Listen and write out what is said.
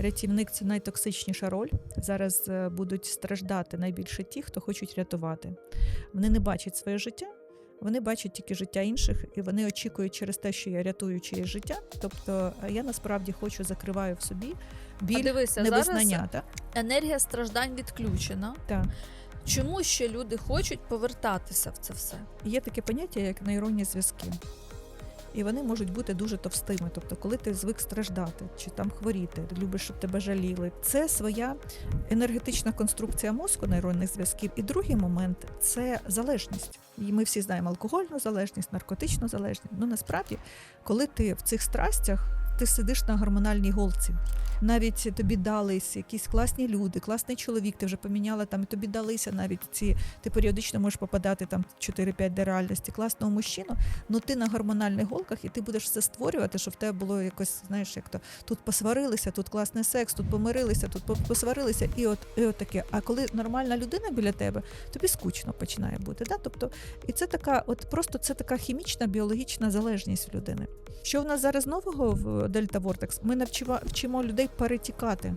Рятівник це найтоксичніша роль. Зараз е, будуть страждати найбільше ті, хто хочуть рятувати. Вони не бачать своє життя, вони бачать тільки життя інших, і вони очікують через те, що я рятую чиєсь життя. Тобто е, я насправді хочу закриваю в собі біль а дивися, невизнання. зараз енергія страждань відключена. Так. Чому ще люди хочуть повертатися в це все? Є таке поняття, як нейронні зв'язки. І вони можуть бути дуже товстими. Тобто, коли ти звик страждати чи там хворіти, любиш, щоб тебе жаліли. Це своя енергетична конструкція мозку нейронних зв'язків. І другий момент це залежність. І ми всі знаємо алкогольну залежність, наркотичну залежність. Ну насправді, коли ти в цих страстях, ти сидиш на гормональній голці. Навіть тобі дались якісь класні люди, класний чоловік, ти вже поміняла там, і тобі далися навіть ці. Ти періодично можеш попадати там 4-5 до реальності класного мужчину, але ти на гормональних голках і ти будеш все створювати, щоб в тебе було якось, знаєш, як то тут посварилися, тут класний секс, тут помирилися, тут по- посварилися, і от, і от таке. А коли нормальна людина біля тебе, тобі скучно починає бути. Да? Тобто, і це така, от просто це така хімічна, біологічна залежність людини. Що в нас зараз нового в Дельта Вортекс? Ми навчива- вчимо перетікати